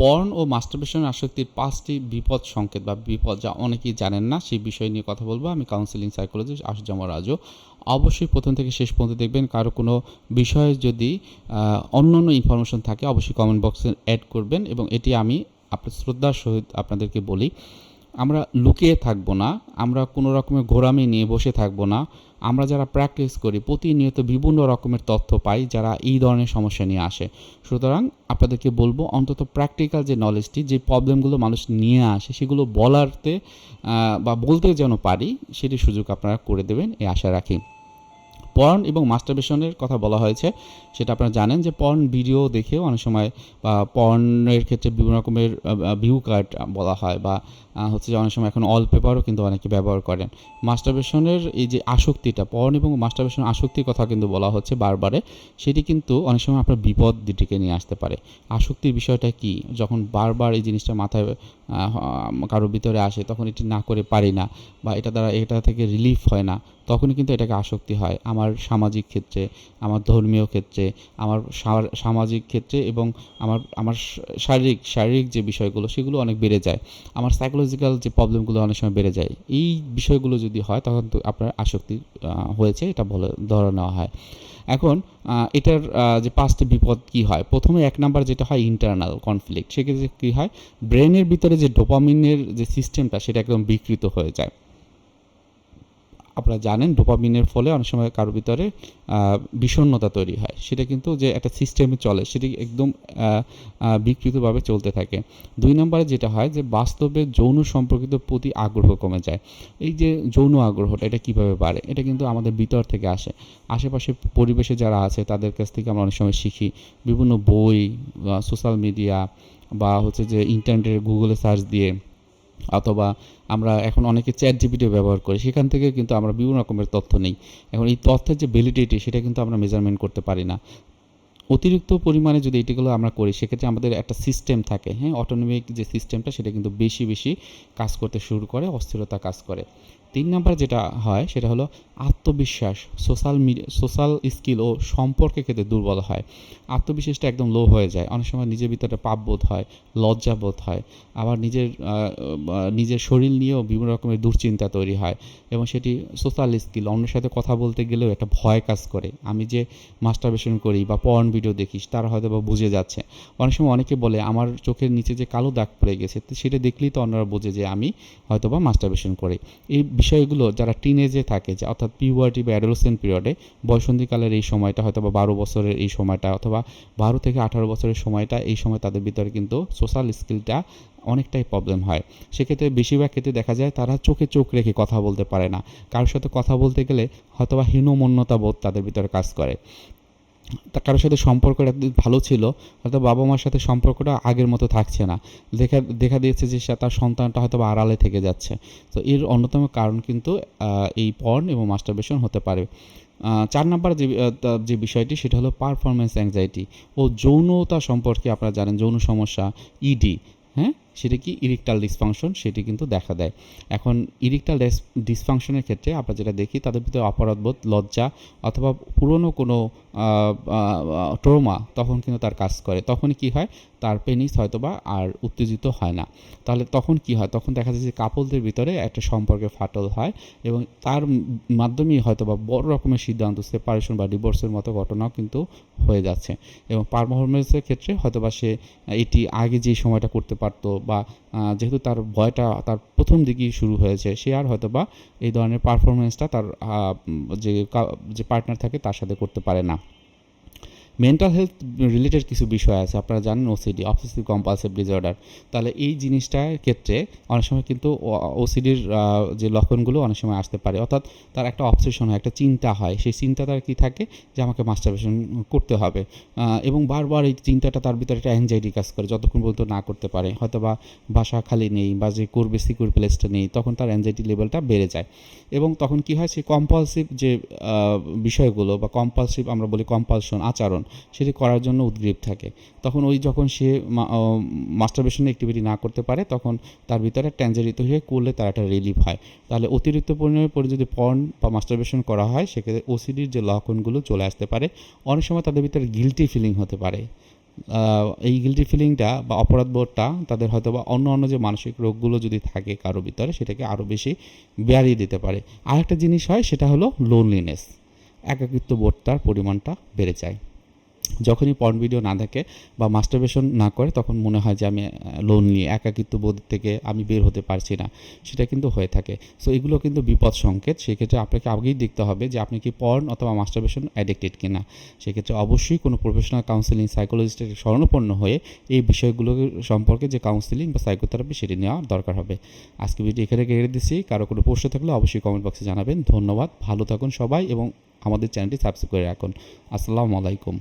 Porn ও masturbation আসক্তির পাঁচটি বিপদ সংকেত বা বিপদ যা অনেকেই জানেন না, সেই বিষয় নিয়ে কথা বলব। আমি কাউন্সিলিং সাইকোলজিস্ট আশুজামা রাজু। অবশ্যই প্রথম থেকে শেষ পর্যন্ত দেখবেন কারও কোনো বিষয়ে যদি অন্য অন্য ইনফরমেশন থাকে, অবশ্যই কমেন্ট বক্সে অ্যাড করবেন এবং এটি আমি আপনার শ্রদ্ধার সহিত আপনাদেরকে বলি। আমরা লুকিয়ে থাকব না, আমরা কোনো রকমের ঘোরামি নিয়ে বসে থাকব না, আমরা যারা প্র্যাকটিস করি, প্রতিনিয়ত বিভিন্ন রকমের তথ্য পাই যারা এই ধরনের সমস্যা নিয়ে আসে। সুতরাং আপনাদেরকে বলব, অন্তত প্র্যাকটিক্যাল যে নলেজটি যে প্রবলেমগুলো মানুষ নিয়ে আসে, সেগুলো বলারতে বা বলতে যেন পারি, সেটি সুযোগ আপনারা করে দেবেন, এই আশা রাখি। পর্ন এবং মাস্টারবেশনের কথা বলা হয়েছে, সেটা আপনারা জানেন যে পর্ন ভিডিও দেখেও অনেক সময়, বা পর্নের ক্ষেত্রে বিভিন্ন রকমের ভিউ কার্ড বলা হয়, বা হচ্ছে যে অনেক সময় এখন অল পেপারও কিন্তু অনেকে ব্যবহার করেন। মাস্টারবেশনের এই যে আসক্তিটা পর্ন এবং মাস্টারবেশন আসক্তির কথা কিন্তু বলা হচ্ছে বারবারে, সেটি কিন্তু অনেক সময় আপনার বিপদ দিটিকে নিয়ে আসতে পারে। আসক্তির বিষয়টা কি? যখন বারবার এই জিনিসটা মাথায় কারোর ভিতরে আসে, তখন এটি না করে পারি না বা এটা দ্বারা, এটা থেকে রিলিফ হয় না, তখনই কিন্তু এটাকে আসক্তি হয়। আমার সামাজিক ক্ষেত্রে, আমার ধর্মীয় ক্ষেত্রে, আমার সামাজিক ক্ষেত্রে এবং আমার আমার শারীরিক শারীরিক যে বিষয়গুলো, সেগুলো অনেক বেড়ে যায়। আমার সাইকোলজিক্যাল যে প্রবলেমগুলো অনেক সময় বেড়ে যায়, এই বিষয়গুলো যদি হয় তখন তো আপনার আসক্তি হয়েছে, এটা বলে ধরে নেওয়া হয়। এখন এটার যে পাঁচটি বিপদ কি হয়? প্রথমে এক নাম্বার যেটা হয় ইন্টারনাল কনফ্লিক্ট সেক্ষেত্রে কী হয়? ব্রেনের ভিতরে যে ডোপামিনের যে সিস্টেমটা সেটা একদম বিকৃত হয়ে যায়। আপনারা জানেন, ডোপামিনের ফলে অনেক সময় কারোর ভিতরে বিষণ্ণতা তৈরি হয়। সেটা কিন্তু যে একটা সিস্টেমে চলে, সেটি একদম বিকৃতভাবে চলতে থাকে। দুই নম্বরে যেটা হয় যে, বাস্তবে যৌন সম্পর্কিত প্রতি আগ্রহ কমে যায়। এই যে যৌন আগ্রহটা, এটা কীভাবে বাড়ে? এটা কিন্তু আমাদের ভিতর থেকে আসে। আশেপাশে পরিবেশে যারা আছে, তাদের কাছ থেকে আমরা অনেক সময় শিখি। বিভিন্ন বই সোশ্যাল মিডিয়া বা হচ্ছে যে ইন্টারনেটে গুগলে সার্চ দিয়ে অথবা আমরা এখন অনেকে চ্যাট জিপিটিও ব্যবহার করি, সেখান থেকে কিন্তু আমরা বিভিন্ন রকমের তথ্য নেই। এখন এই তথ্যের যে ভ্যালিডিটি সেটা কিন্তু আমরা মেজারমেন্ট করতে পারি না। অতিরিক্ত পরিমাণে যদি এটিগুলো আমরা করি, সেক্ষেত্রে আমাদের একটা সিস্টেম থাকে। হ্যাঁ অটোনমিক যে সিস্টেমটা সেটা কিন্তু বেশি বেশি কাজ করতে শুরু করে, অস্থিরতা কাজ করে। তিন নাম্বার যেটা হয়, সেটা হলো আত্মবিশ্বাস সোশ্যাল মিডিয়া সোশ্যাল স্কিল ও সম্পর্কের ক্ষেত্রে দুর্বল হয়। আত্মবিশ্বাসটা একদম লো হয়ে যায়। অনেক সময় নিজের ভিতরে পাপবোধ হয়, লজ্জাবোধ হয়। আবার নিজের নিজের শরীর নিয়েও বিভিন্ন রকমের দুশ্চিন্তা তৈরি হয় এবং সেটি সোশ্যাল স্কিল অন্যের সাথে কথা বলতে গেলেও একটা ভয় কাজ করে। আমি যে মাস্টারবেশন করি বা পর্ন ভিডিও দেখিস, তারা হয়তো বা বুঝে যাচ্ছে। অনেক সময় অনেকে বলে, আমার চোখের নিচে যে কালো দাগ পড়ে গেছে, সেটা দেখলেই তো অন্যরা বোঝে যে আমি হয়তো বা মাস্টারবেশন করি। এই বিষয়গুলো যারা টিনেজে থাকে, যে অর্থাৎ পিউয়ার্টি বা অ্যাডোলসেন্ট পিরিয়ডে বয়সন্ধিকালের এই সময়টা হয়তো বা বারো বছরের এই সময়টা অথবা বারো থেকে আঠারো বছরের সময়টা, এই সময় তাদের ভিতরে কিন্তু সোশ্যাল স্কিলটা অনেকটাই প্রবলেম হয়। সেক্ষেত্রে বেশিরভাগ ক্ষেত্রে দেখা যায় তারা চোখে চোখ রেখে কথা বলতে পারে না। কারোর সাথে কথা বলতে গেলে হয়তোবা হীনমন্যতা বোধ তাদের ভিতরে কাজ করে। তা কারোর সাথে সম্পর্কটা ভালো ছিল, হয়তো বাবা মার সাথে সম্পর্কটা আগের মতো থাকছে না। দেখা দেখা দিয়েছে যে সে, তার সন্তানটা হয়তো আড়ালে থেকে যাচ্ছে। তো এর অন্যতম কারণ কিন্তু এই পর্ন এবং মাস্টারবেশন হতে পারে। চার নাম্বার যে যে বিষয়টি, সেটা হলো পারফরমেন্স অ্যাংজাইটি ও যৌনতা সম্পর্কে আপনারা জানেন, যৌন সমস্যা ইডি হ্যাঁ? সেটা কি ইরিকটাল ডিসফাংশন সেটি কিন্তু দেখা দেয়। এখন ইরিকটাল ডিসফাংশনের ক্ষেত্রে আমরা যেটা দেখি, তাদের ভিতরে অপরাধবোধ, লজ্জা অথবা পুরনো কোনো ট্রোমা তখন কিন্তু তার কাজ করে। তখন কি হয়? তার পেনিস হয়তোবা আর উত্তেজিত হয় না। তাহলে তখন কি হয়? তখন দেখা যায় যে কাপলদের ভিতরে একটা সম্পর্কে ফাটল হয় এবং তার মাধ্যমেই হয়তোবা বড় রকমের সিদ্ধান্ত সেপারেশন বা ডিভোর্সের মতো ঘটনাও কিন্তু হয়ে যাচ্ছে। এবং পারফরমেন্সের ক্ষেত্রে হয়তোবা সে, এটি আগে যে সময়টা করতে পারতো বা যেহেতু তার ভয়টা তার প্রথম দিকেই শুরু হয়েছে, সে আর হয়তো বা এই ধরনের পারফরমেন্সটা তার যে পার্টনার থাকে তার সাথে করতে পারে না। মেন্টাল হেলথ রিলেটেড কিছু বিষয় আছে, আপনারা জানেন ওসিডি অবসেসিভ কম্পালসিভ ডিসঅর্ডার তাহলে এই জিনিসটার ক্ষেত্রে অনেক সময় কিন্তু ওসিডির যে লক্ষণগুলো অনেক সময় আসতে পারে। অর্থাৎ তার একটা অবসেশন হয়, একটা চিন্তা হয়। সেই চিন্তা তার কী থাকে? যে আমাকে মাস্টারবেশন করতে হবে। এবং বারবার এই চিন্তাটা তার ভিতরে একটা অ্যাংজাইটি কাজ করে, যতক্ষণ পর্যন্ত না করতে পারে। হয়তো বা বাসা খালি নেই বা যে করবে সিকিউর প্লেসটা নেই, তখন তার অ্যাংজাইটি লেভেলটা বেড়ে যায়। এবং তখন কি হয়? সে কম্পালসিভ যে বিষয়গুলো বা কম্পালসিভ আমরা বলি কম্পালশন আচরণ সেটি করার জন্য উদ্গ্রীব থাকে। তখন ওই যখন সে মাস্টারবেশন অ্যাক্টিভিটি না করতে পারে, তখন তার ভিতরে ট্যাঞ্জারিত হয়ে করলে তার একটা রিলিফ হয়। তাহলে অতিরিক্ত পরিমাণে পরে যদি পর্ন বা মাস্টারবেশন করা হয়, সেক্ষেত্রে ওসিডির যে লক্ষণগুলো চলে আসতে পারে। অনেক সময় তাদের ভিতরে গিলটি ফিলিং হতে পারে। এই গিলটি ফিলিংটা বা অপরাধ বোধটা তাদের হয়তো বা অন্য অন্য যে মানসিক রোগগুলো যদি থাকে কারও ভিতরে, সেটাকে আরও বেশি বাড়িয়ে দিতে পারে। আরেকটা জিনিস হয়, সেটা হলো লোনলিনেস একাকিত্ব বোধটার পরিমাণটা বেড়ে যায়। যখনই পর্ন ভিডিও না দেখে বা মাস্টারবেশন না করে, তখন মনে হয় যে আমি লোনলি একাকিত্ব বোধ থেকে আমি বের হতে পারছি না। সেটা কিন্তু হয়ে থাকে। সো এগুলো কিন্তু বিপদ সংকেত। সেক্ষেত্রে আপনাকে আগেই দেখতে হবে যে আপনি কি পর্ন অথবা মাস্টারবেশন অ্যাডিক্টেড কিনা। সেক্ষেত্রে অবশ্যই কোনো প্রফেশনাল কাউন্সিলিং সাইকোলজিস্টের শরণাপন্ন হয়ে এই বিষয়গুলো সম্পর্কে যে কাউন্সিলিং বা সাইকোথেরাপি সেটি নেওয়া দরকার হবে। আজকে ভিডিও এখানে গেড়ে দিচ্ছি। কারও কোনো প্রশ্ন থাকলে অবশ্যই কমেন্ট বক্সে জানাবেন। ধন্যবাদ। ভালো থাকুন সবাই এবং আমাদের চ্যানেলটি সাবস্ক্রাইব করে রাখুন। আসসালামু আলাইকুম।